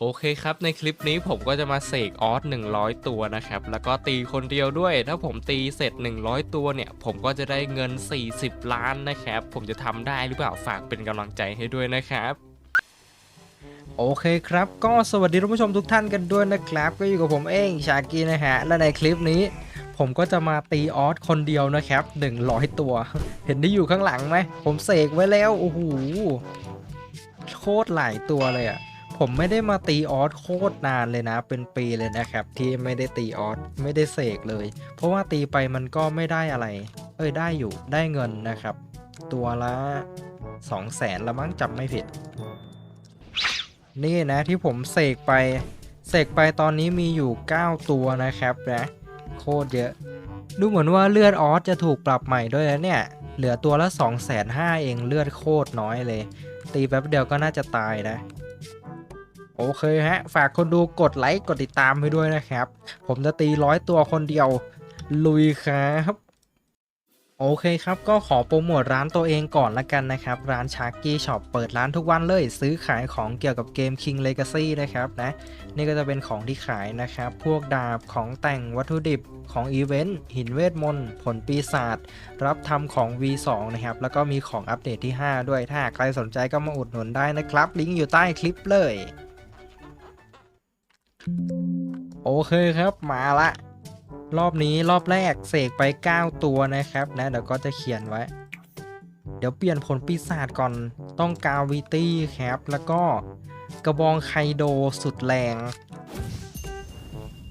โอเคครับ ในคลิปนี้ผมก็จะมาเสกออส100 ตัวนะครับ แล้วก็ตีคนเดียวด้วย ถ้าผมตีเสร็จ 100 ตัวเนี่ย ผมก็จะได้เงิน 40 ล้านนะครับ ผมจะทำได้หรือเปล่าฝากเป็นกำลังใจให้ด้วยนะครับโอเคครับ ก็สวัสดีท่านผู้ชมทุกท่านกันด้วยนะครับ ก็อยู่กับผมเองชากีนะฮะ และในคลิปนี้ ผมก็จะมาตีออสคนเดียวนะครับ 100 ตัว เห็นที่อยู่ข้างหลังไหม ผมเสกไว้แล้ว โอ้โห โคตรหลายตัวเลยอะ่ะ ผมไม่ได้มาตีออสโคตรนานเลยนะ เป็นปีเลยนะครับ ที่ไม่ได้ตีออสไม่ได้เสกเลย เพราะว่าตีไปมันก็ไม่ได้อะไร เอ้ยได้อยู่ได้เงินนะครับ ตัวละ2 0 0แสนละมั้งจำไม่ผิด นี่นะที่ผมเสกไปเสกไปตอนนี้มีอยู่ 9 ตัวนะครับนะโคตรเยอะ ดูเหมือนว่าเลือดออสจะถูกปรับใหม่ด้วยนะเนี่ย เหลือตัวละ2 5 0 0 0เองเลือดโคตรน้อยเลย ตีแป๊บเดียวก็น่าจะตายนะ โอเคฮะ ฝากคนดูกดไลค์กดติดตามให้ด้วยนะครับ ผมจะตีร้อยตัวคนเดียว ลุยครับโอเคครับ ก็ขอโปรโมทร้านตัวเองก่อนละกันนะครับ ร้านชาร์กี้ช็อปเปิดร้านทุกวันเลย ซื้อขายของเกี่ยวกับเกม King Legacy นะครับนะนี่ก็จะเป็นของที่ขายนะครับ พวกดาบของแต่งวัตถุดิบของอีเวนต์หินเวทมนต์ผลปีศาจรับทำของ V2 นะครับ แล้วก็มีของอัปเดตที่ 5 ด้วยถ้าใครสนใจก็มาอุดหนุนได้นะครับ ลิงก์อยู่ใต้คลิปเลย โอเคครับมาละ รอบนี้รอบแรกเสกไป 9 ตัวนะครับนะเดี๋ยวก็จะเขียนไว้ เดี๋ยวเปลี่ยนผลปีศาจก่อนต้องกาวิตี้ครับ แล้วก็กระบองไคโดสุดแรง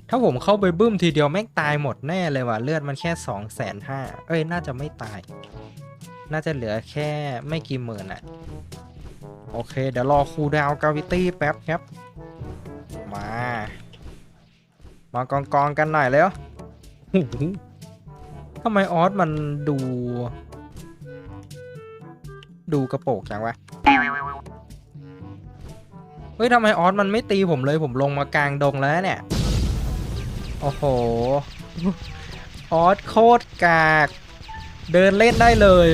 ถ้าผมเข้าไปบึ้มทีเดียวแม่งตายหมดแน่เลยว่ะ เลือดมันแค่2องแสนห้าเอ้ย น่าจะไม่ตาย น่าจะเหลือแค่ไม่กี่หมื่นอะโอเค เดี๋ยวรอคูดาวกาวิตี้แป๊บครับ มา มากองกองๆกันหน่อยแล้วโอ้โหทำไมออสมันดู ดูกระโปกจังวะ เฮ้ยทำไมออสมันไม่ตีผมเลยผมลงมากลางดงแล้วเนี่ย โอ้โห ออสโคตรกาก เดินเล่นได้เลย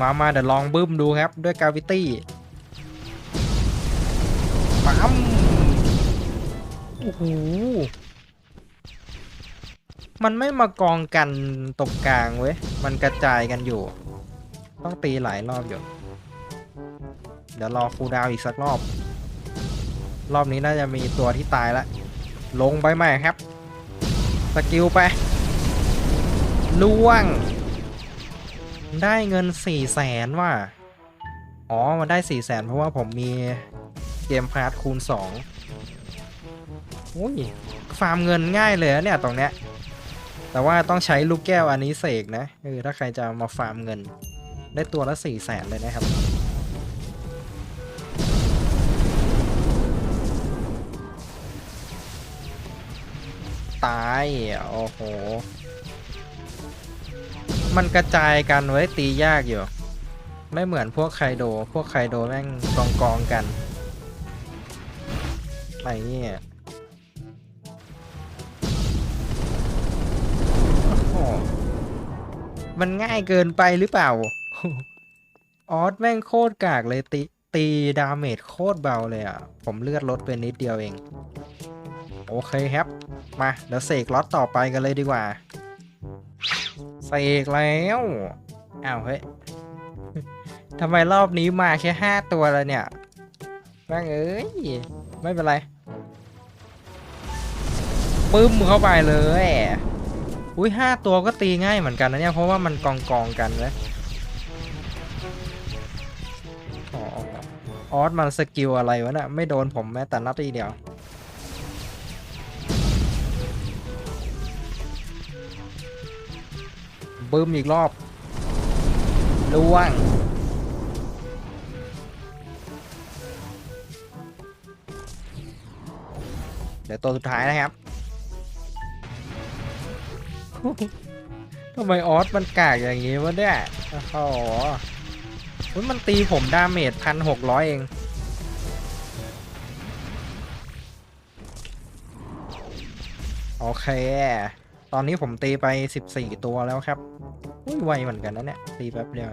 มามาเดี๋ยวลองบึ้มดูครับด้วยกาวิตี้ อ้โหมันไม่มากองกันตรงกลางเว้ย มันกระจายกันอยู่ ต้องตีหลายรอบอยู่ เดี๋ยวรอคูดาวอีกสักรอบ รอบนี้น่าจะมีตัวที่ตายละ ลงไปใหม่ครับ สกิลไป ล่วง ได้เงิน4ี่แสนว่ะ อ๋อ มันได้4ี่แสนเพราะว่าผมมีเกมพาร์ทคูณ2โอ้ยฟาร์มเงินง่ายเลยเนี่ยตรงเนี้ย แต่ว่าต้องใช้ลูกแก้วอันนี้เสกนะเออถ้าใครจะมาฟาร์มเงิน ได้ตัวละ4ี่แสนเลยนะครับ ตาย โอ้โห มันกระจายกันไว้ตียากอยู่ ไม่เหมือนพวกไคโด พวกไคโดแม่งกองกองกันอะไรเนี่ย มันง่ายเกินไปหรือเปล่า ออสแม่งโคตรกากเลยตีตีดาเมจโคตรเบาเลยอะ ผมเลือดลดไปนิดเดียวเอง โอเคครับ มาเดี๋ยวเสกล็อตต่อไปกันเลยดีกว่า เสกแล้วอ้าวเฮ้ยทำไมรอบนี้มาแค่ห้าตัวแล้วเนี่ยแม่งเอ้ย ไม่เป็นไร ปึ้มเข้าไปเลย อุ้ยห้าตัวก็ตีง่ายเหมือนกันนะเนี่ย เพราะว่ามันกองกองกันเลยออสมันสกิลอะไรวะเนี่ยไม่โดนผมแม้แต่นัดทีเดียว บึ้มอีกรอบล่วงเดี๋ยวตัวสุดท้ายนะครับ ทำไมออสมันกากอย่างนี้วะเนี่ยโอ้โหมันตีผมดาเมจพันหกร้อยเอง โอเค ตอนนี้ผมตีไปสิบสี่ตัวแล้วครับอุ้ยไวเหมือนกันนะเนี่ย ตีแป๊บเดียว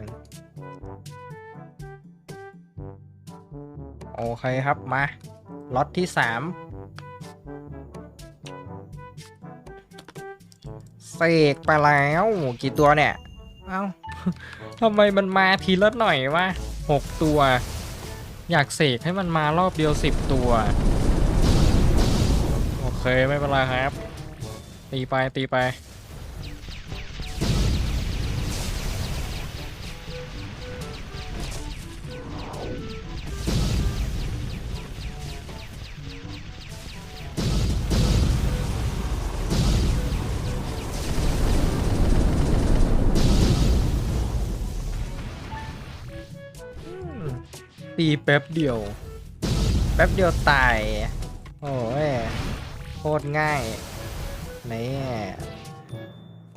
โอเคครับมาล็อตที่สาม เสกไปแล้วกี่ตัวเนี่ย เอ้าทำไมมันมาทีละหน่อยวะหกตัว อยากเสกให้มันมารอบเดียวสิบตัว โอเคไม่เป็นไรครับ ตีไปตีไป ตีแป๊บเดียว แป๊บเดียวตาย โอ้ยโคตรง่ายนี่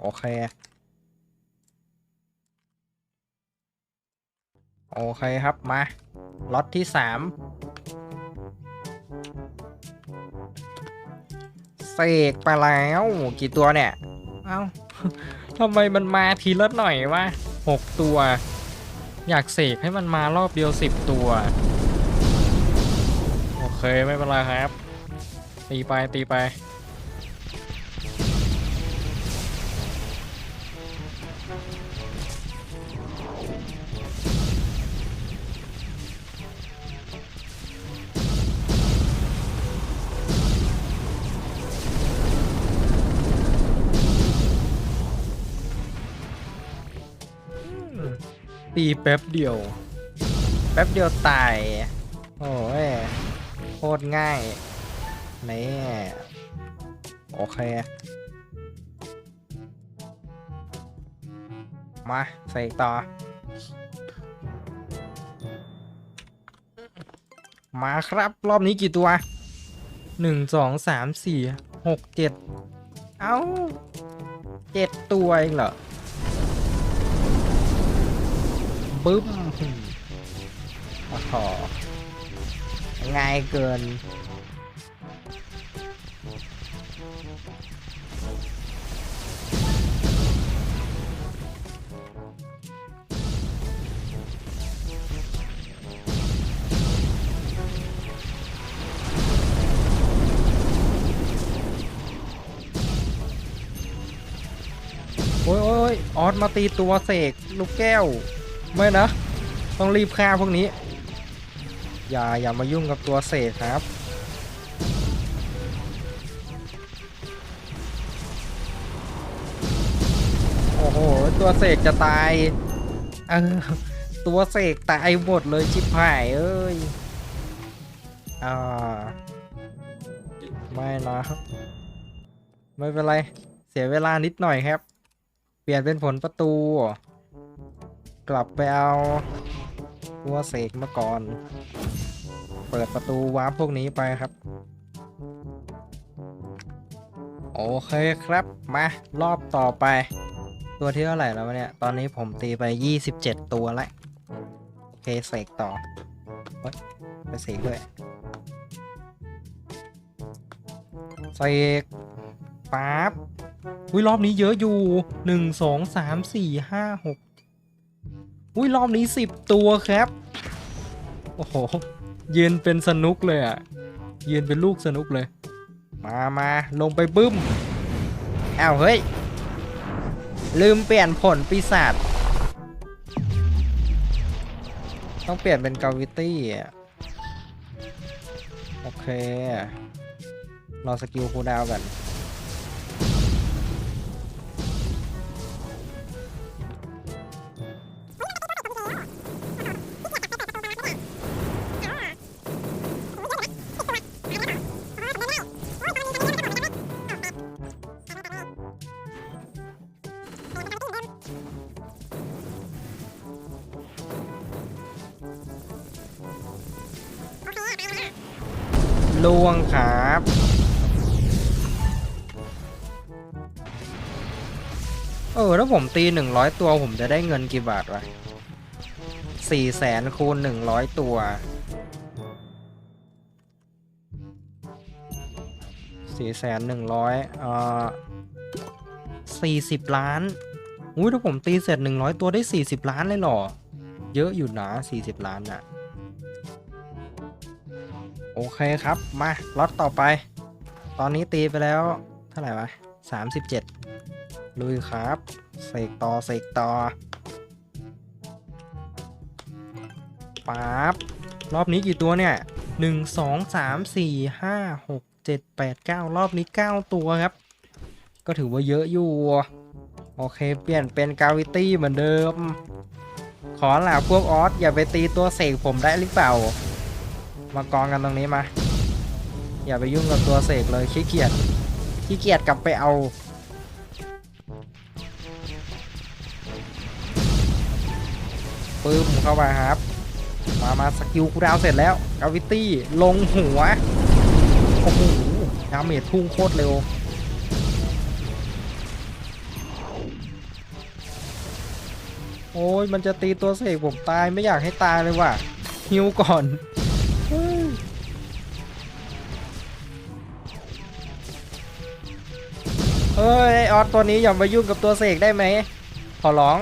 โอเค โอเคครับมาล็อตที่สามเสกไปแล้วกี่ตัวเนี่ย เอ้าทำไมมันมาทีละหน่อยวะหกตัว อยากเสกให้มันมารอบเดียวสิบตัว โอเคไม่เป็นไรครับ ตีไปตีไป ตีแป๊บเดียว แป๊บเดียวตาย โอ้ยโคตรง่ายนี่โอเค มาใส่ต่อ มาครับรอบนี้กี่ตัวหนึ่งสองสามสี่หกเจ็ด เอ้าเจ็ดตัวเองเหรอ บึ้มโอ้โหง่ายเกิน โอ้ยโอ้ยออสมาตีตัวเสก ลูกแก้ว ไม่นะ ต้องรีบฆ่าพวกนี้ อย่าอย่ามายุ่งกับตัวเสกครับ โอ้โห ตัวเสกจะตาย เออ ตัวเสกตายหมดเลยชิบหายเอ้ย อ่า ไม่นะ ไม่เป็นไร เสียเวลานิดหน่อยครับ เปลี่ยนเป็นผลประตู กลับไปเอาตัวเสกมาก่อน เปิดประตูวาร์ปพวกนี้ไปครับ โอเคครับ มารอบต่อไป ตัวที่เท่าไหร่แล้วเนี่ย ตอนนี้ผมตีไป 27 ตัวแล้วโอเคเสกต่อเฮ้ยไปเสกด้วยเสกปั๊บอุ้ยรอบนี้เยอะอยู่ 1 2 3 4 5 6 อุ้ยรอบนี้สิบตัวครับ โอ้โหยืนเป็นสนุกเลยอะยืนเป็นลูกสนุกเลย มามาลงไปบึ้มอ้าวเฮ้ย ลืมเปลี่ยนผลปีศาจต้องเปลี่ยนเป็นกาวิตี้อะโอเค รอสกิลคูดาวกัน ตีหนึ่งร้อยตัวผมจะได้เงินกี่บาทวะสี่แสนคูณหนึ่งร้อยตัวสี่แสนหนึ่งร้อยเอ่อสี่สิบล้านอุ้ยถ้าผมตีเสร็จหนึ่งร้อยตัวได้สี่สิบล้านเลยหรอ เยอะอยู่นะสี่สิบล้านอะโอเคครับ มาล็อตต่อไป ตอนนี้ตีไปแล้ว เท่าไหร่วะ37ลุยครับ เสกต่อเสกต่อปั๊บรอบนี้กี่ตัวเนี่ย1 2 3 4 5 6 7 8 9รอบนี้9ตัวครับ ก็ถือว่าเยอะอยู่ โอเค เปลี่ยนเป็นกาวิตี้เหมือนเดิม ขอล่ะพวกออสอย่าไปตีตัวเสกผมได้หรือเปล่า มากองกันตรงนี้มา อย่าไปยุ่งกับตัวเสกเลยขี้เกียจขี้เกียจกลับไปเอา ปึ้มเข้าไปครับ มามาสกิลคูดาวเสร็จแล้วกาวิตี้ลงหัว โอ้โหดาเมจพุ่งโคตรเร็วโอ้ยมันจะตีตัวเสกผมตายไม่อยากให้ตายเลยว่ะฮิวก่อนเฮ้ยอออสตัวนี้อย่ามายุ่งกับตัวเสกได้ไหมขอร้อง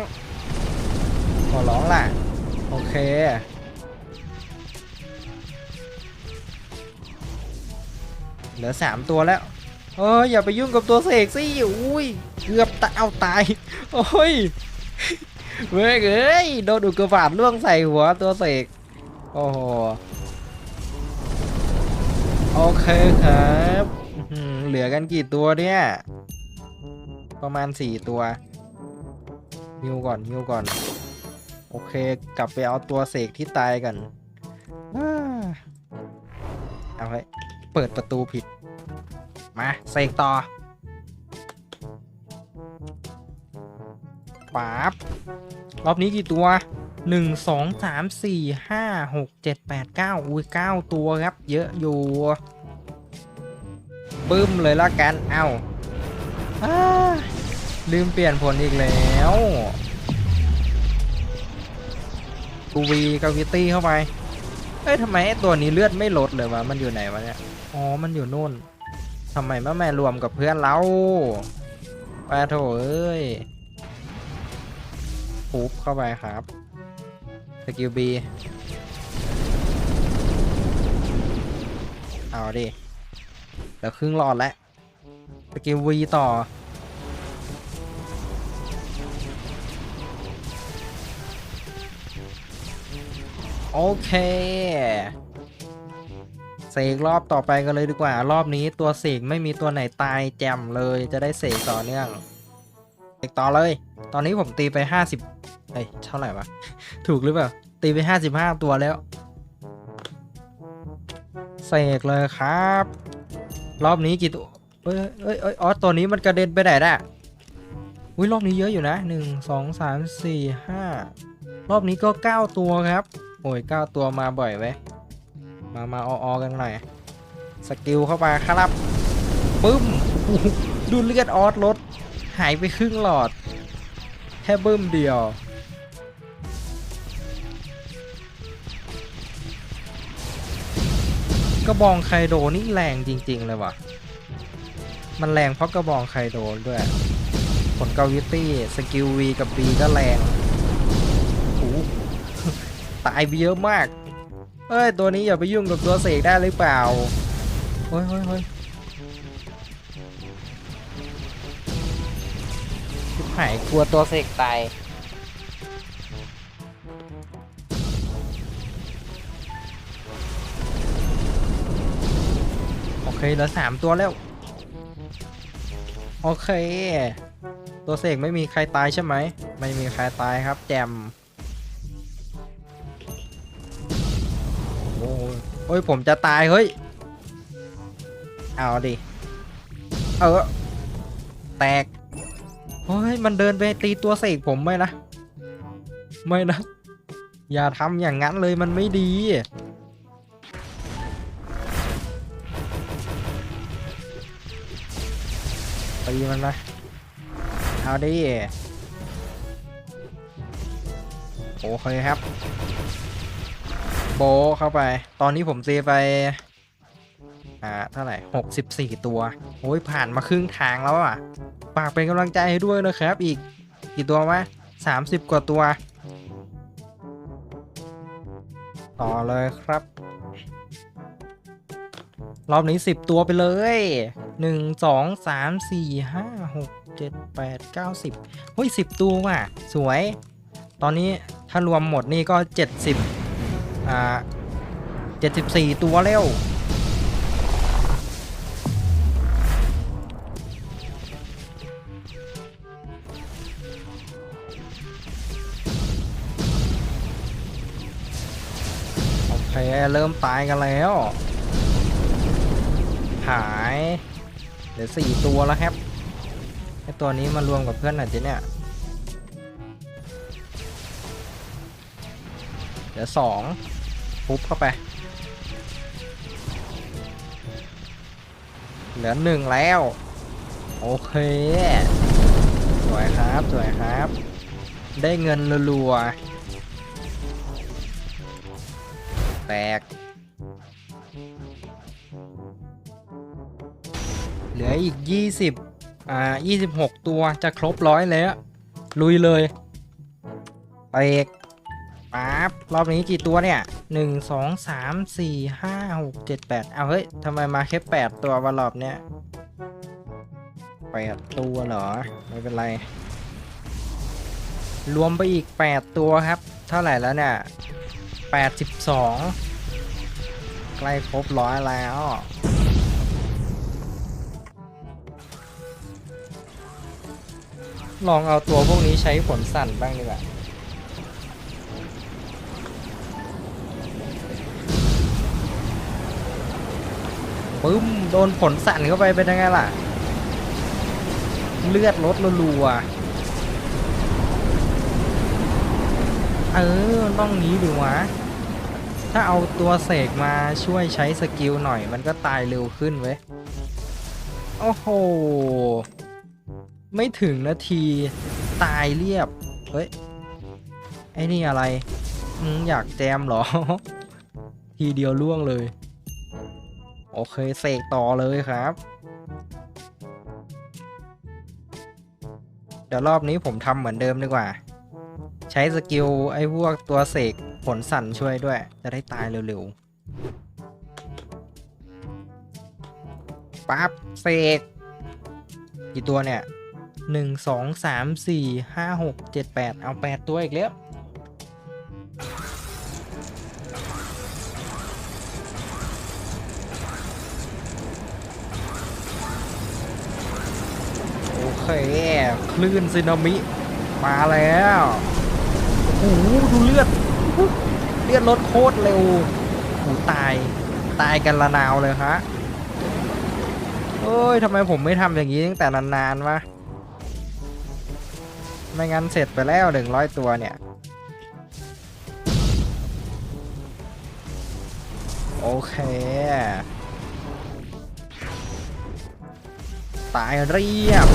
ขอร้องล่ะ โอเค เหลือสามตัวแล้วเอ้ยอย่าไปยุ่งกับตัวเสกสิอุ้ย เกือบตาเอาตาย โอ้ยเว้ยเอ้ย โดนอุกกาบาตล่วงใส่หัวตัวเสก โอ้โห โอเคครับเหลือกันกี่ตัวเนี่ย ประมาณสี่ตัวฮิวก่อนฮิวก่อน โอเค กลับไปเอาตัวเสกที่ตายกันเอาไว้เปิดประตูผิด มาเสกต่อปั๊บรอบนี้กี่ตัว 1 2 3 4 5 6 7 8 9 อุ้ย 9 ตัวครับ เยอะอยู่บึ้มเลยละกัน เอา้าลืมเปลี่ยนผลอีกแล้ว กูวีกาวิตี้เข้าไป เอ้ยทำไมไอตัวนี้เลือดไม่ลดเลยวะ มันอยู่ไหนวะเนี่ย อ๋อ มันอยู่นู่นทำไมไม่แม่รวมกับเพื่อนเราปาโถเอ้ยปุ๊บเข้าไปครับสกิลบีเอาดิแล้วครึ่งหลอดแล้วสกิลวีต่อ โอเค เสกรอบต่อไปกันเลยดีกว่า รอบนี้ตัวเสกไม่มีตัวไหนตายแจมเลยจะได้เสกต่อเนื่องเสกต่อเลย ตอนนี้ผมตีไปห้าสิบเฮ้ยเท่าไหร่วะ ถูกหรือเปล่า ตีไปห้าสิบห้าตัวแล้ว เสกเลยครับ รอบนี้กี่ตัวเอ้ยเอ้ยเอ้ยอ๋อตัวนี้มันกระเด็นไปไหนน่ะอุ้ยรอบนี้เยอะอยู่นะหนึ่งสองสามสี่ห้ารอบนี้ก็เก้าตัวครับ โอ้ยเก้าตัวมาบ่อยไว้ยมามาออๆกันหน่อย สกิลเข้าไปครับปึ้ม ดูเลือดออสลดหายไปครึ่งหลอด แค่บึ้มเดียว กระบองไคโดนี่แรงจริง ๆ เลยว่ะ มันแรงเพราะกระบองไคโดด้วย ผลกาวิตี้ สกิลวีกับ B ก็แรง ตายไปเยอะมากเอ้ย ตัวนี้อย่าไปยุ่งกับตัวเสกได้หรือเปล่า เฮ้ยเฮ้ยเฮ้ยหายกลัวตัวเสกตาย โอเคเหลือสามตัวแล้ว โอเค ตัวเสกไม่มีใครตายใช่ไหม ไม่มีใครตายครับแจม โอ้ยโอ้ยผมจะตายเฮ้ย เอาดิ เออ แตกเฮ้ยมันเดินไปตีตัวเสกผมไหมนะ ไม่นะ อย่าทำอย่างนั้นเลยมันไม่ดีตีมันนะเอาดิโอเคครับ โบเข้าไป ตอนนี้ผมตีไป อ่า เท่าไหร่หกสิบสี่ตัว โอ้ย ผ่านมาครึ่งทางแล้วอะฝากเป็นกำลังใจให้ด้วยนะครับ อีกกี่ตัววะสามสิบกว่าตัว ต่อเลยครับ รอบนี้สิบตัวไปเลยหนึ่งสองสามสี่ห้าหกเจ็ดแปดเก้าสิบเฮ้ยสิบตัวว่ะ สวย ตอนนี้ถ้ารวมหมดนี่ก็เจ็ดสิบ อ่าเจ็ดสิบสี่ตัวเร็วโอเคเริ่มตายกันแล้ว หายเหลือสี่ตัวแล้วครับไอตัวนี้มารวมกับเพื่อนหน่อยจิเนี่ยเหลือสอง ปุ๊บเข้าไป เหลือหนึ่งแล้ว โอเค สวยครับ สวยครับ ได้เงินรัวๆ แตก เหลืออีก 20 อ่า 26 ตัวจะครบร้อยแล้ว ลุยเลยไปเอกปั๊บรอบนี้กี่ตัวเนี่ย 1 2 3 4 5 6 7 8เอาเฮ้ยทำไมมาแค่8ตัววันรอบเนี้ย8ตัวเหรอ ไม่เป็นไร รวมไปอีก8ตัวครับ เท่าไหร่แล้วเนี่ย82ใกล้ครบร้อยแล้วลองเอาตัวพวกนี้ใช้ผลสั่นบ้างดีกว่า ปึ้มโดนผลสั่นเข้าไปเป็นยังไงล่ะ เลือดลดรัวๆเออต้องนี้ดูวะถ้าเอาตัวเสกมาช่วยใช้สกิลหน่อย มันก็ตายเร็วขึ้นเว้ย โอ้โห ไม่ถึงนาทีตายเรียบ เฮ้ย ไอ้นี่อะไร อยากแจมเหรอ ทีเดียวล่วงเลย โอเคเสกต่อเลยครับ เดี๋ยวรอบนี้ผมทำเหมือนเดิมดีกว่า ใช้สกิลไอ้พวกตัวเสกผลสั่นช่วยด้วย จะได้ตายเร็วๆปั๊บเสกกี่ตัวเนี่ยหนึ่งสองสามสี่ห้าหกเจ็ดแปดเอาแปดตัวอีกแล้ว เคคลื่นสึนามิ มาแล้วโอ้โหดูเลือด เลือดลดโคตรเร็วโอ้ตาย ตายกันละนาวเลยฮะเอ้ยทำไมผมไม่ทำอย่างนี้ตั้งแต่นานๆวะ ไม่งั้นเสร็จไปแล้วหนึ่งร้อยตัวเนี่ย โอเค ตายเรียบ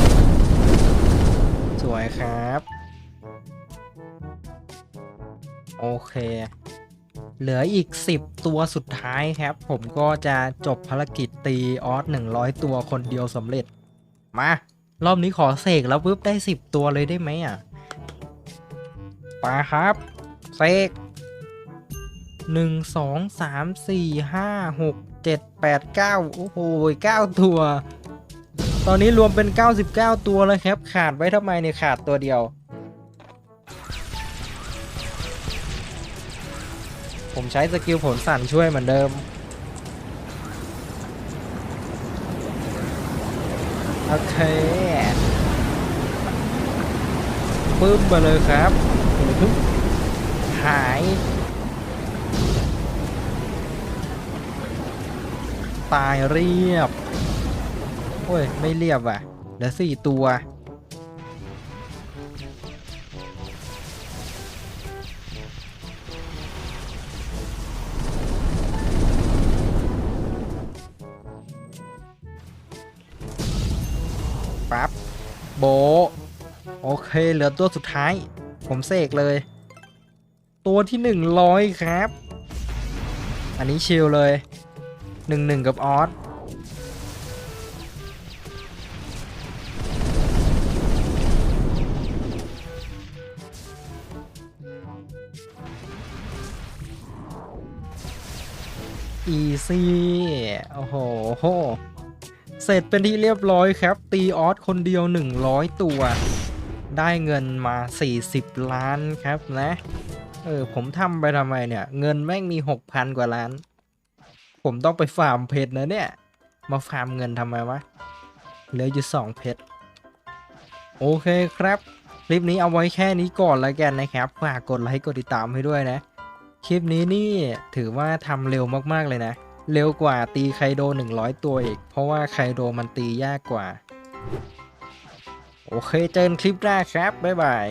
สวยครับ โอเค เหลืออีก 10 ตัวสุดท้ายครับ ผมก็จะจบภารกิจตีออส100 ตัวคนเดียวสำเร็จ มา รอบนี้ขอเสกแล้วปุ๊บได้ 10 ตัวเลยได้ไหมอะไปครับเสกหนึ่งสองสามสี่ห้าหกเจ็ดแปดเก้าโอ้โหเก้าตัว ตอนนี้รวมเป็น 99 ตัวแล้วครับ ขาดไว้ทำไมเนี่ยขาดตัวเดียว ผมใช้สกิลผลสั่นช่วยเหมือนเดิม โอเคปึ้มไปเลยครับ หายตายเรียบ โอ้ย ไม่เรียบว่ะเหลือสี่ตัว ปั๊บ โบ โอเค เหลือตัวสุดท้าย ผมเสกเลย ตัวที่หนึ่งร้อยครับ อันนี้ชิลเลยหนึ่งหนึ่งกับออส อีซี่โอ้โหเสร็จเป็นที่เรียบร้อยครับ ตีออสคนเดียว 100 ตัว ได้เงินมา 40 ล้านครับนะเออผมทำไปทำไมเนี่ย เงินแม่งมี 6,000 กว่าล้าน ผมต้องไปฟาร์มเพชรนะเนี่ย มาฟาร์มเงินทำไมวะเหลืออยู่2เพชรโอเคครับ คลิปนี้เอาไว้แค่นี้ก่อนแล้วกันนะครับฝากกดไลค์กดติดตามให้ด้วยนะ คลิปนี้นี่ถือว่าทำเร็วมากๆเลยนะ เร็วกว่าตีไคโด 100 ตัวอีก เพราะว่าไคโดมันตียากกว่า โอเคเจอกันคลิปหน้าครับ บ๊ายบาย